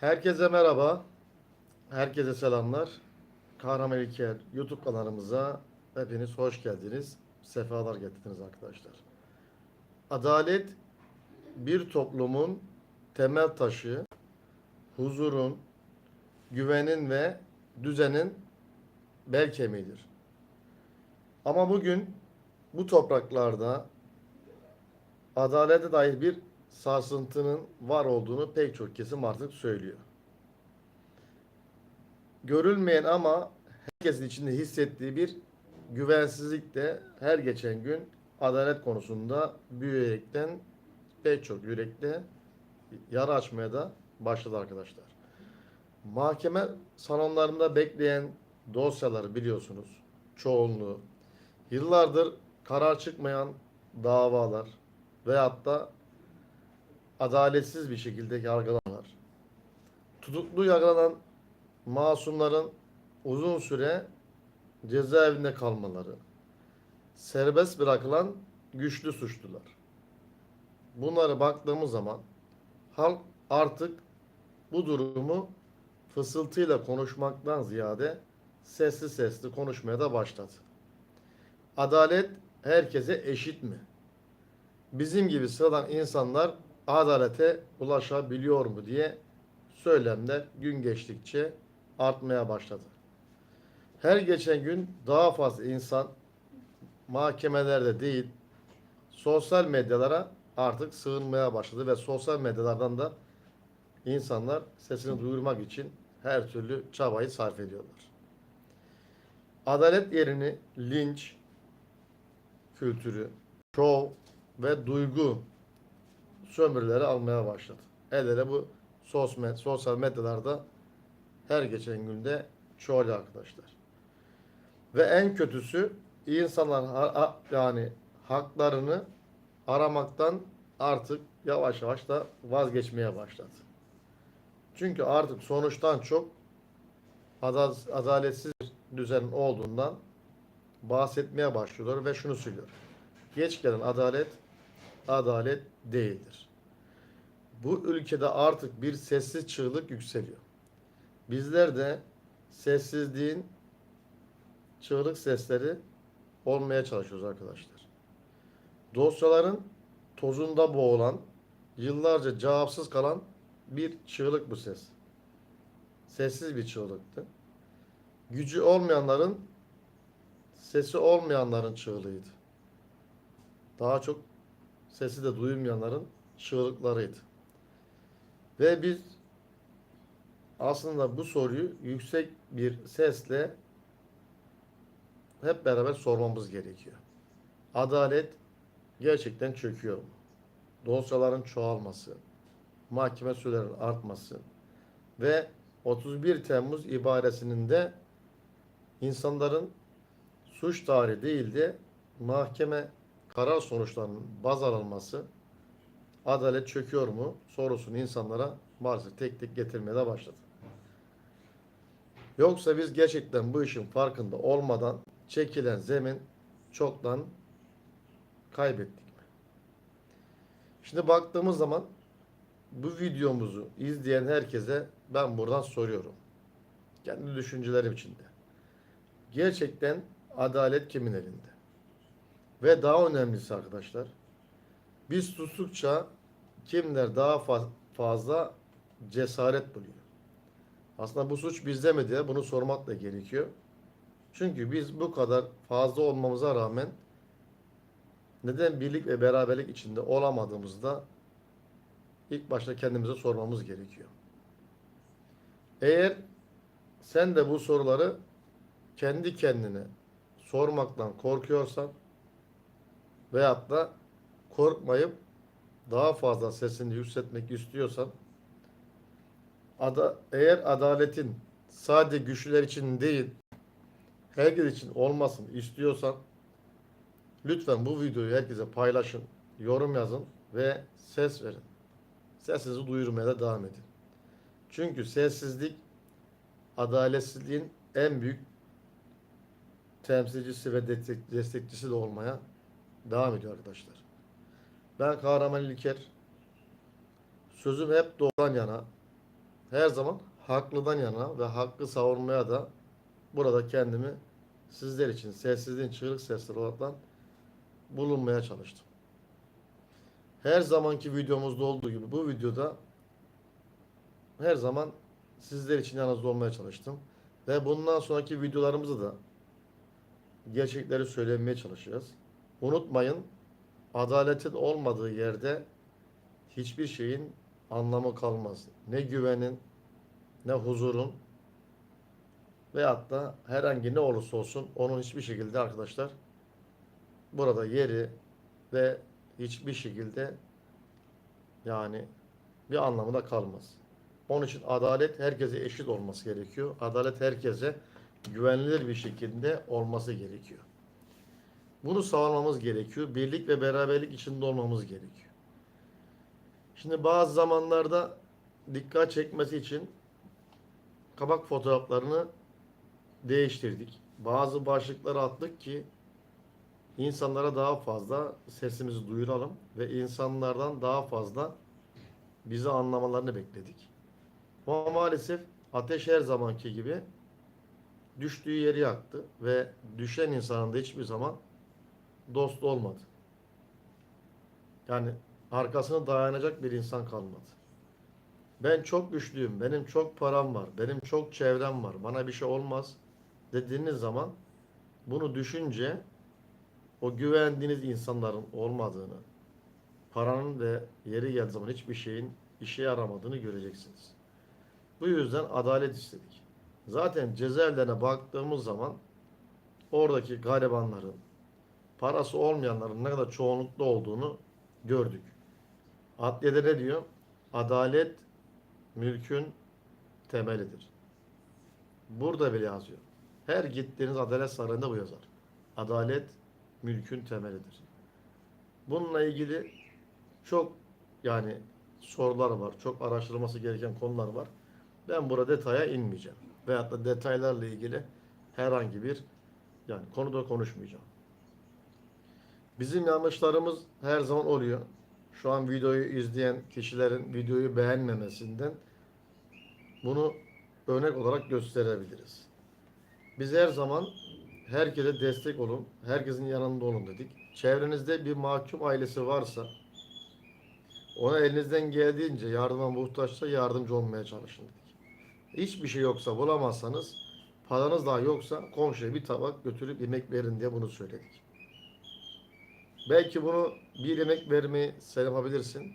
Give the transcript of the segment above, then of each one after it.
Herkese merhaba. Herkese selamlar. Kahraman İlker YouTube kanalımıza hepiniz hoş geldiniz. Sefalar getirdiniz arkadaşlar. Adalet bir toplumun temel taşı, huzurun, güvenin ve düzenin bel kemiğidir. Ama bugün bu topraklarda adalete dair bir sarsıntının var olduğunu pek çok kesim artık söylüyor. Görülmeyen ama herkesin içinde hissettiği bir güvensizlik de her geçen gün adalet konusunda büyüyerekten pek çok yürekte yara açmaya da başladı arkadaşlar. Mahkeme salonlarında bekleyen dosyaları biliyorsunuz. Çoğunluğu. Yıllardır karar çıkmayan davalar veyahut da adaletsiz bir şekilde yargılananlar. Tutuklu yargılanan masumların uzun süre cezaevinde kalmaları. Serbest bırakılan güçlü suçlular. Bunlara baktığımız zaman halk artık bu durumu fısıltıyla konuşmaktan ziyade sesli sesli konuşmaya da başladı. Adalet herkese eşit mi? Bizim gibi sıradan insanlar adalete ulaşabiliyor mu diye söylemler gün geçtikçe artmaya başladı. Her geçen gün daha fazla insan mahkemelerde değil sosyal medyalara artık sığınmaya başladı ve sosyal medyalardan da insanlar sesini duyurmak için her türlü çabayı sarf ediyorlar. Adalet yerini linç kültürü, şov ve duygu sömürüleri almaya başladı. El ele bu sosyal, medyalarda her geçen günde çoğalıyor arkadaşlar. Ve en kötüsü insanlar yani haklarını aramaktan artık yavaş yavaş da vazgeçmeye başladı. Çünkü artık sonuçtan çok ada- adaletsiz bir düzenin olduğundan bahsetmeye başlıyorlar ve şunu söylüyor. Geç gelen adalet adalet değildir. Bu ülkede artık bir sessiz çığlık yükseliyor. Bizler de sessizliğin çığlık sesleri olmaya çalışıyoruz arkadaşlar. Dosyaların tozunda boğulan, yıllarca cevapsız kalan bir çığlık bu ses. Sessiz bir çığlıktı. Gücü olmayanların, sesi olmayanların çığlığıydı. Daha çok sesi de duyulmayanların çığlıklarıydı. Ve biz aslında bu soruyu yüksek bir sesle hep beraber sormamız gerekiyor. Adalet gerçekten çöküyor mu? Dosyaların çoğalması, mahkeme sürelerinin artması ve 31 Temmuz ibaresinin de insanların suç tarihi değil de mahkeme karar sonuçlarının baz alınması adalet çöküyor mu sorusunu insanlara maalesef tek tek getirmeye de başladı. Yoksa biz gerçekten bu işin farkında olmadan çekilen zemin çoktan kaybettik mi? Şimdi baktığımız zaman bu videomuzu izleyen herkese ben buradan soruyorum. Kendi düşüncelerim içinde. Gerçekten adalet kimin elinde? Ve daha önemlisi arkadaşlar, biz sustukça kimler daha fa- fazla cesaret buluyor. Aslında bu suç bizde mi diye bunu sormak da gerekiyor. Çünkü biz bu kadar fazla olmamıza rağmen neden birlik ve beraberlik içinde olamadığımızda ilk başta kendimize sormamız gerekiyor. Eğer sen de bu soruları kendi kendine sormaktan korkuyorsan veyahut da korkmayıp daha fazla sesini yükseltmek istiyorsan ada, eğer adaletin sadece güçlüler için değil herkes için olmasın istiyorsan lütfen bu videoyu herkese paylaşın, yorum yazın ve ses verin. Sesinizi duyurmaya da devam edin. Çünkü sessizlik adaletsizliğin en büyük temsilcisi ve destek- destekçisi de olmaya devam ediyor arkadaşlar. Ben Kahraman İlker. Sözüm hep doğrudan yana. her zaman haklıdan yana ve hakkı savunmaya da burada kendimi sizler için sessizliğin çığlık sesleri olarak bulunmaya çalıştım. Her zamanki videomuzda olduğu gibi bu videoda her zaman sizler için yanınızda olmaya çalıştım. Ve bundan sonraki videolarımızda da gerçekleri söylemeye çalışacağız. Unutmayın, adaletin olmadığı yerde hiçbir şeyin anlamı kalmaz. Ne güvenin, ne huzurun veyahut da herhangi ne olursa olsun onun hiçbir şekilde arkadaşlar burada yeri ve hiçbir şekilde yani bir anlamı da kalmaz. Onun için adalet herkese eşit olması gerekiyor. Adalet herkese güvenilir bir şekilde olması gerekiyor. Bunu sağlamamız gerekiyor. Birlik ve beraberlik içinde olmamız gerekiyor. Şimdi bazı zamanlarda dikkat çekmesi için kabak fotoğraflarını değiştirdik. Bazı başlıkları attık ki insanlara daha fazla sesimizi duyuralım ve insanlardan daha fazla bizi anlamalarını bekledik. Ama maalesef ateş her zamanki gibi düştüğü yeri yaktı ve düşen insanın da hiçbir zaman dost olmadı. Yani arkasına dayanacak bir insan kalmadı. Ben çok güçlüyüm, benim çok param var, benim çok çevrem var, bana bir şey olmaz dediğiniz zaman bunu düşünce o güvendiğiniz insanların olmadığını, paranın ve yeri geldiği zaman hiçbir şeyin işe yaramadığını göreceksiniz. Bu yüzden adalet istedik. Zaten cezaevlerine baktığımız zaman oradaki garibanların, parası olmayanların ne kadar çoğunlukta olduğunu gördük. Adliyede ne diyor? Adalet mülkün temelidir. Burada bile yazıyor. Her gittiğiniz adalet sarayında bu yazar. Adalet mülkün temelidir. Bununla ilgili çok yani sorular var. Çok araştırılması gereken konular var. Ben burada detaya inmeyeceğim. Veyahut da detaylarla ilgili herhangi bir yani konuda konuşmayacağım. Bizim yanlışlarımız her zaman oluyor. Şu an videoyu izleyen kişilerin videoyu beğenmemesinden bunu örnek olarak gösterebiliriz. Biz her zaman herkese destek olun, herkesin yanında olun dedik. Çevrenizde bir mahkum ailesi varsa ona elinizden geldiğince yardıma muhtaçsa yardımcı olmaya çalışın dedik. Hiçbir şey yoksa bulamazsanız paranız daha yoksa komşuya bir tabak götürüp yemek verin diye bunu söyledik. Belki bunu bir yemek vermeyi sen yapabilirsin.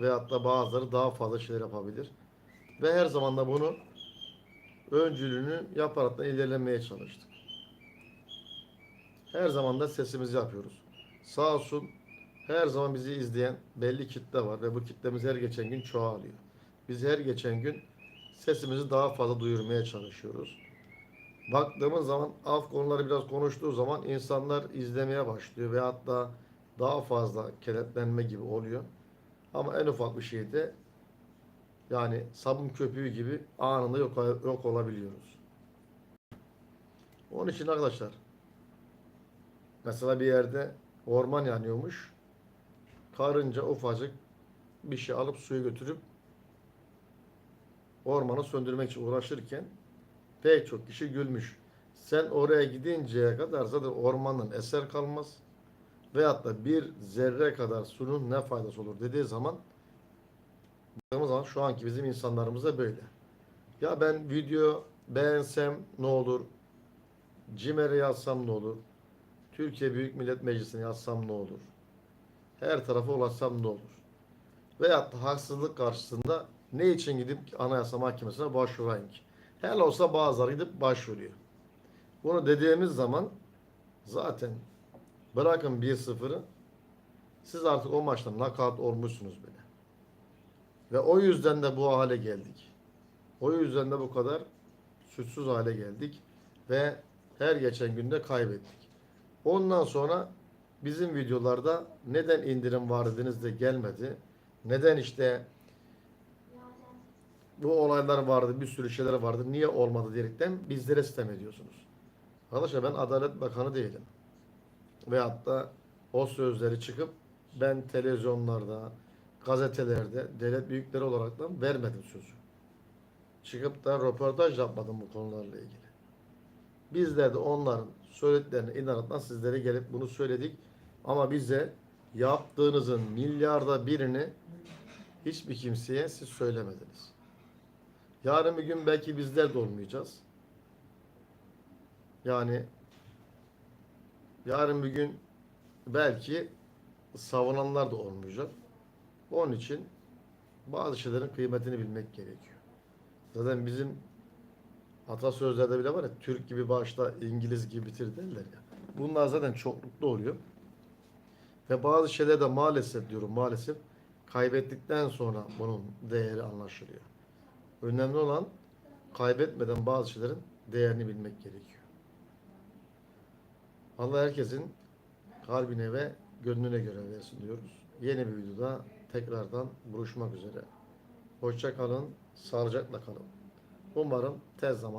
Veyahut da bazıları daha fazla şeyler yapabilir. Ve her zaman da bunu öncülüğünü yaparak da ilerlemeye çalıştık. Her zaman da sesimizi yapıyoruz. Sağ olsun her zaman bizi izleyen belli kitle var ve bu kitlemiz her geçen gün çoğalıyor. Biz her geçen gün sesimizi daha fazla duyurmaya çalışıyoruz. Baktığımız zaman af konuları biraz konuştuğu zaman insanlar izlemeye başlıyor ve hatta daha fazla kenetlenme gibi oluyor. Ama en ufak bir şeyde yani sabun köpüğü gibi anında yok, yok olabiliyoruz. Onun için arkadaşlar mesela bir yerde orman yanıyormuş. Karınca ufacık bir şey alıp suyu götürüp ormanı söndürmek için uğraşırken pek çok kişi gülmüş. Sen oraya gidinceye kadar zaten ormanın eser kalmaz. Veyahut da bir zerre kadar sunun ne faydası olur dediği zaman baktığımız zaman şu anki bizim insanlarımız da böyle. Ya ben video beğensem ne olur? CİMER'e yazsam ne olur? Türkiye Büyük Millet Meclisi'ne yazsam ne olur? Her tarafa ulaşsam ne olur? Veyahut da haksızlık karşısında ne için gidip Anayasa Mahkemesi'ne başvurayım ki? Hele olsa bazıları gidip başvuruyor. Bunu dediğimiz zaman zaten bırakın 1-0'ı siz artık o maçta nakat olmuşsunuz bile. Ve o yüzden de bu hale geldik. O yüzden de bu kadar suçsuz hale geldik ve her geçen günde kaybettik. Ondan sonra bizim videolarda neden indirim var dediniz de gelmedi. Neden işte bu olaylar vardı, bir sürü şeyler vardı. Niye olmadı diyerekten bizlere sistem ediyorsunuz. Arkadaşlar ben Adalet Bakanı değilim. Veyahut da o sözleri çıkıp ben televizyonlarda, gazetelerde devlet büyükleri olarak da vermedim sözü. çıkıp da röportaj yapmadım bu konularla ilgili. Bizler de onların söylediklerine inanarak sizlere gelip bunu söyledik. Ama bize yaptığınızın milyarda birini hiçbir kimseye siz söylemediniz. Yarın bir gün belki bizler de olmayacağız. Yani yarın bir gün belki savunanlar da olmayacak. Onun için bazı şeylerin kıymetini bilmek gerekiyor. Zaten bizim atasözlerde bile var ya Türk gibi başta İngiliz gibi bitir derler ya. Bunlar zaten çoklukta oluyor. Ve bazı şeyler de maalesef diyorum maalesef kaybettikten sonra bunun değeri anlaşılıyor. Önemli olan kaybetmeden bazı şeylerin değerini bilmek gerekiyor. Allah herkesin kalbine ve gönlüne göre versin diyoruz. Yeni bir videoda tekrardan buluşmak üzere. Hoşça kalın, sağlıcakla kalın. Umarım tez zaman